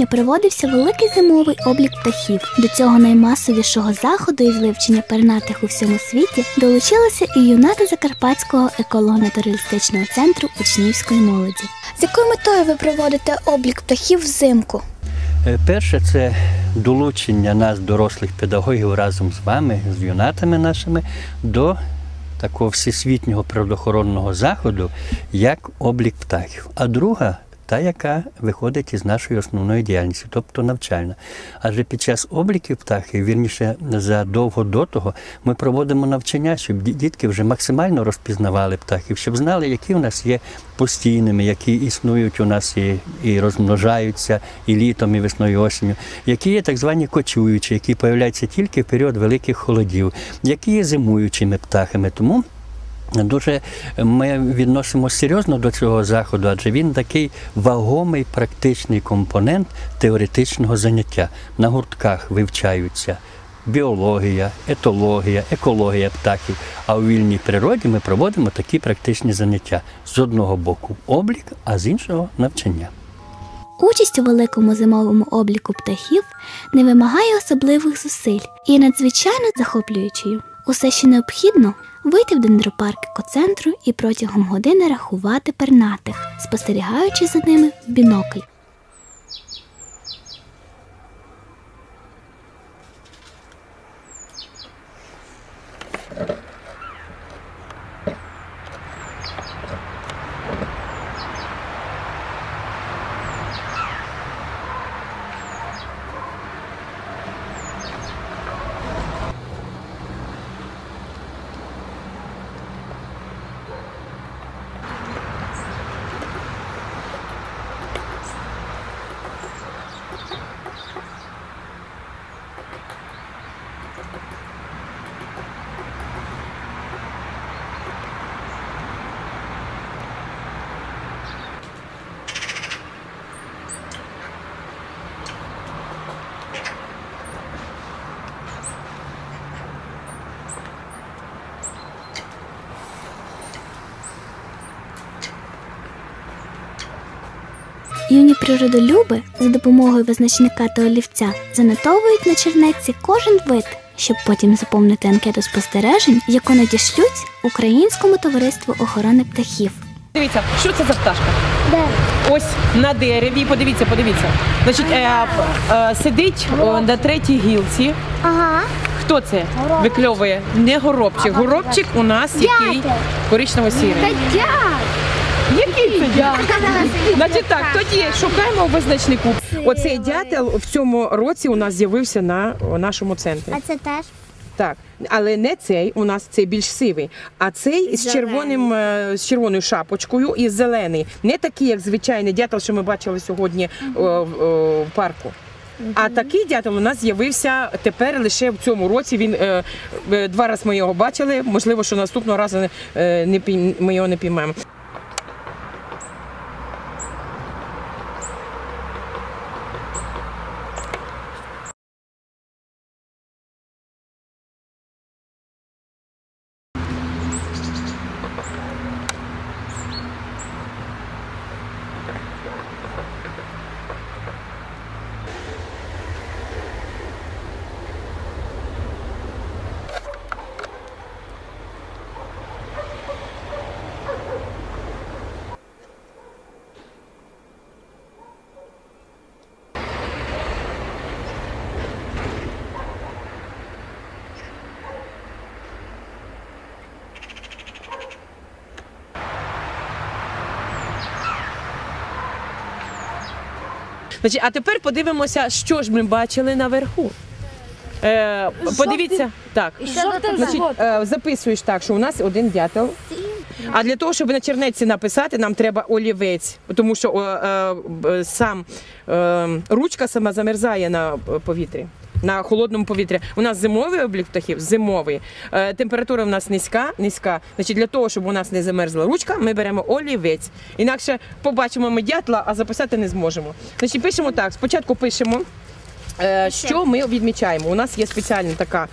Січня проводився великий зимовий облік птахів. До цього наймасовішого заходу із вивчення пернатих у всьому світі долучилася і юната Закарпатського еколого-натуралістичного центру учнівської молоді. З якою метою ви проводите облік птахів взимку? Е, Перше це долучення нас, дорослих педагогів, разом з вами, з юнатами нашими, до такого всесвітнього природоохоронного заходу, як облік птахів. А друга та, яка виходить із нашої основної діяльності, тобто навчальна. Адже під час обліків птахів, вірніше задовго до того, ми проводимо навчання, щоб дітки вже максимально розпізнавали птахів, щоб знали, які у нас є постійними, які існують у нас і, і розмножаються і літом, і весною, і осінню, які є так звані кочуючі, які появляються тільки в період великих холодів, які є зимуючими птахами. Тому Дуже ми відносимо серйозно до цього заходу, адже він такий вагомий практичний компонент теоретичного заняття. На гуртках вивчаються біологія, етологія, екологія птахів. А у вільній природі ми проводимо такі практичні заняття з одного боку облік, а з іншого навчання. Участь у великому зимовому обліку птахів не вимагає особливих зусиль і надзвичайно захоплюючою. Усе, що необхідно, вийти в дендропарк екоцентру і протягом години рахувати пернатих, спостерігаючи за ними в бінокль. Юні природолюби за допомогою визначника та олівця занотовують на чернетці кожен вид, щоб потім заповнити анкету спостережень, яку надішлють Українському товариству охорони птахів. Дивіться, що це за пташка? Де? Ось на дереві. Подивіться, подивіться. Значить, е, е, сидить е, на третій гілці. Ага. Хто це викльовує? Не горобчик. Горобчик у нас який коричнево-сірий. Який це дятел? Значить так, тоді шукаємо визначнику. Оцей дятел в цьому році у нас з'явився на нашому центрі. А це теж? Так, але не цей, у нас цей більш сивий, а цей з червоним е, з червоною шапочкою і зелений. Не такий, як звичайний дятел, що ми бачили сьогодні в- о, в парку. А такий дятел у нас з'явився тепер лише в цьому році. Він е, е, два рази ми його бачили. Можливо, що наступного разу е, не пій- ми його не піймаємо. Значить, а тепер подивимося, що ж ми бачили наверху. Е, подивіться, так. Значить, е, записуєш так, що у нас один дятел. А для того, щоб на чернеці написати, нам треба олівець, тому що е, сам е, ручка сама замерзає на е, повітрі. На холодному повітрі. У нас зимовий облік птахів, зимовий. Е, температура у нас низька, низька. Значить, для того, щоб у нас не замерзла ручка, ми беремо олівець. Інакше побачимо ми дятла, а записати не зможемо. Значить, пишемо так. Спочатку пишемо, е, що ми відмічаємо. У нас є спеціальна така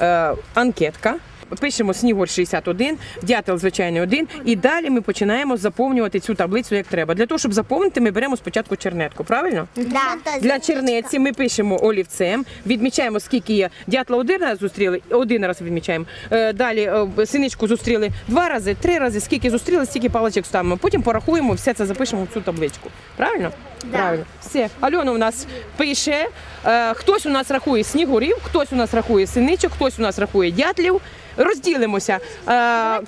е, анкетка. Пишемо снігур 61, дятел звичайний один, і далі ми починаємо заповнювати цю таблицю як треба. Для того, щоб заповнити, ми беремо спочатку чернетку, правильно? Да. Для чернеці ми пишемо олівцем, відмічаємо, скільки є. Дятла один раз зустріли, один раз відмічаємо. Е, Далі е, синичку зустріли два рази, три рази, скільки зустріли, стільки паличок ставимо. Потім порахуємо, все це запишемо в цю табличку. Правильно? Правильно. Все. Альона у нас пише, е, хтось у нас рахує снігурів, хтось у нас рахує синичок, хтось у нас рахує дятлів. Розділимося. Е,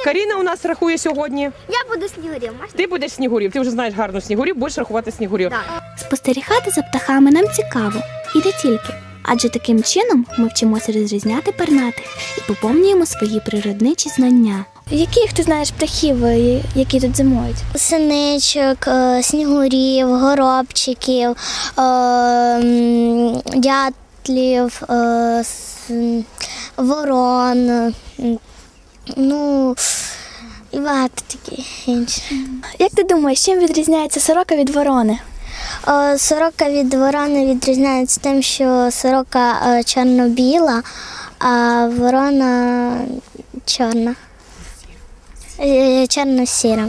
Каріна у нас рахує сьогодні. Я буду снігурів, можна? Ти будеш снігурів, ти вже знаєш гарно снігурів, будеш рахувати снігурів. Спостерігати за птахами нам цікаво, і не тільки. Адже таким чином ми вчимося розрізняти пернатих і поповнюємо свої природничі знання. Яких ти знаєш птахів, е, які тут зимують? Синичок, е, снігурів, горобчиків, е, дятлів, ворон. Ну, і багато таких інших. Як ти думаєш, чим відрізняється сорока від ворони? Сорока від ворони відрізняється тим, що сорока чорно-біла, а ворона чорна. Е, Чорно-сіра.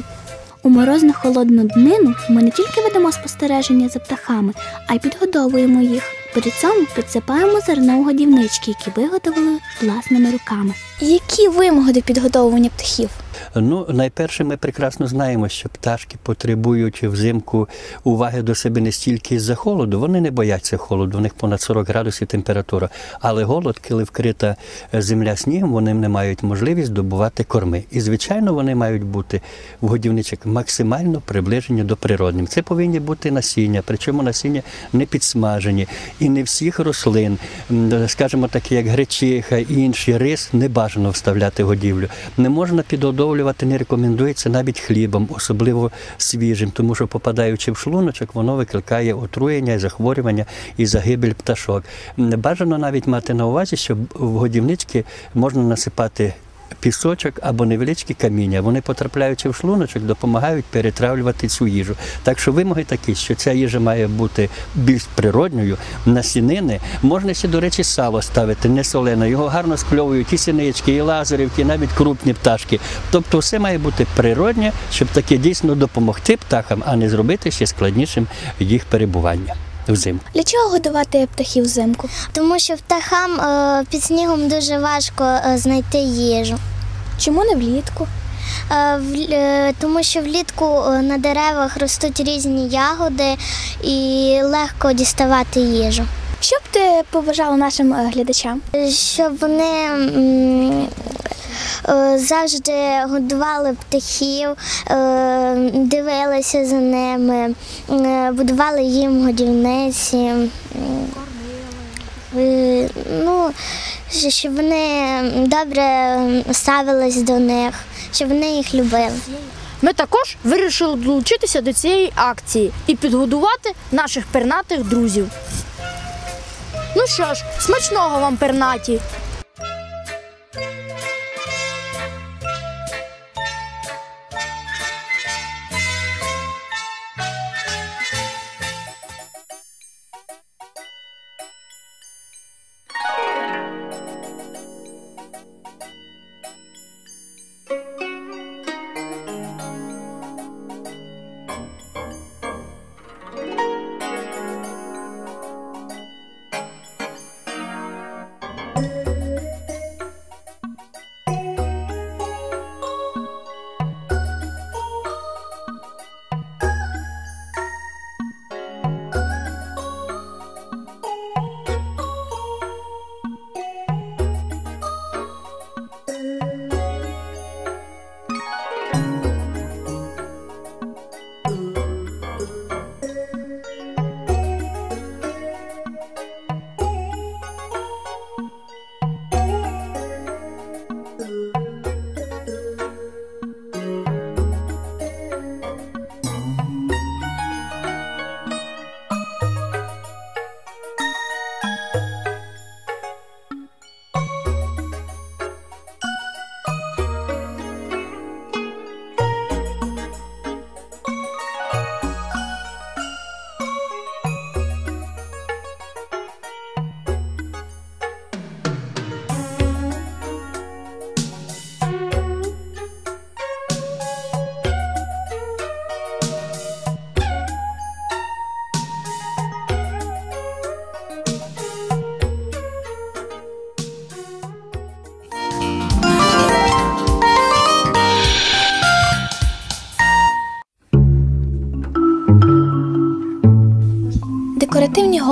У морозну холодну днину ми не тільки ведемо спостереження за птахами, а й підгодовуємо їх. При цьому підсипаємо зерно у годівнички, які виготовили власними руками. Які вимоги до підгодовування птахів? Ну, найперше, ми прекрасно знаємо, що пташки потребують взимку уваги до себе не стільки з-за холоду. Вони не бояться холоду, у них понад 40 градусів температура. Але голод, коли вкрита е, земля снігом, вони не мають можливість добувати корми. І, звичайно, вони мають бути в годівничок максимально приближені до природним. Це повинні бути насіння, причому насіння не підсмажені. І не всіх рослин, скажімо, такі як гречиха і інші рис, не бажано вставляти в годівлю. Не можна підгодовлювати, не рекомендується навіть хлібом, особливо свіжим, тому що попадаючи в шлуночок, воно викликає отруєння, захворювання і загибель пташок. Бажано навіть мати на увазі, що в годівнички можна насипати. Пісочок або невеличкі каміння, вони потрапляючи в шлуночок, допомагають перетравлювати цю їжу. Так що вимоги такі, що ця їжа має бути більш природньою, насінини. Можна ще, до речі, сало ставити, не солене. Його гарно скльовують і синички, і лазарівки, навіть крупні пташки. Тобто все має бути природнє, щоб таке дійсно допомогти птахам, а не зробити ще складнішим їх перебування взимку. Для чого годувати птахів взимку? Тому що птахам е, під снігом дуже важко е, знайти їжу. Чому не влітку? Е, в- е, Тому що влітку е, на деревах ростуть різні ягоди і легко діставати їжу. Що б ти побажала нашим е, глядачам? Щоб вони м, е, завжди годували птахів, е, дивилися за ними, е, будували їм годівниці. е, Ну, щоб вони добре ставились до них, щоб вони їх любили. Ми також вирішили долучитися до цієї акції і підгодувати наших пернатих друзів. Ну що ж, смачного вам пернаті!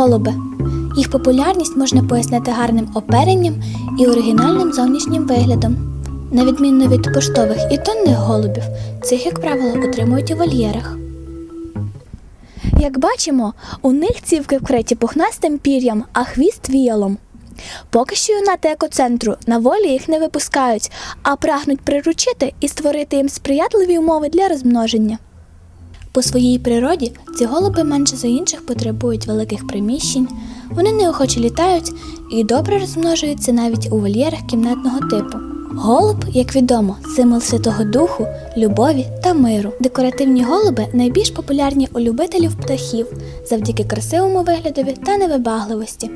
Голуби. Їх популярність можна пояснити гарним оперенням і оригінальним зовнішнім виглядом. На відміну від поштових і тонних голубів, цих, як правило, утримують у вольєрах. Як бачимо, у них цівки вкриті пухнастим пір'ям, а хвіст віялом. Поки що юнати екоцентру на волі їх не випускають, а прагнуть приручити і створити їм сприятливі умови для розмноження. По своїй природі ці голуби менше за інших потребують великих приміщень, вони неохоче літають і добре розмножуються навіть у вольєрах кімнатного типу. Голуб, як відомо, символ Святого Духу, любові та миру. Декоративні голуби найбільш популярні у любителів птахів завдяки красивому виглядові та невибагливості.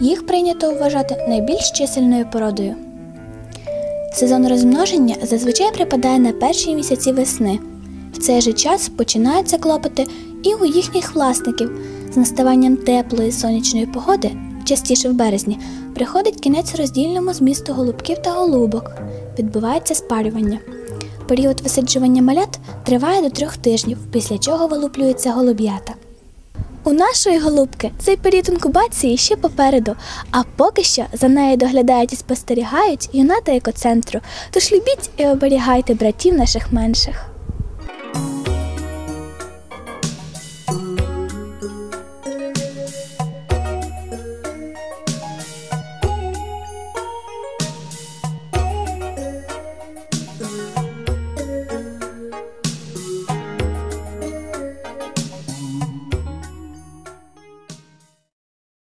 Їх прийнято вважати найбільш чисельною породою. Сезон розмноження зазвичай припадає на перші місяці весни. В цей же час починаються клопоти і у їхніх власників. З наставанням теплої сонячної погоди, частіше в березні, приходить кінець роздільному змісту голубків та голубок. Відбувається спарювання. Період висаджування малят триває до трьох тижнів, після чого вилуплюються голуб'ята. У нашої голубки цей період інкубації ще попереду, а поки що за нею доглядають і спостерігають юнати екоцентру. Тож любіть і оберігайте братів наших менших.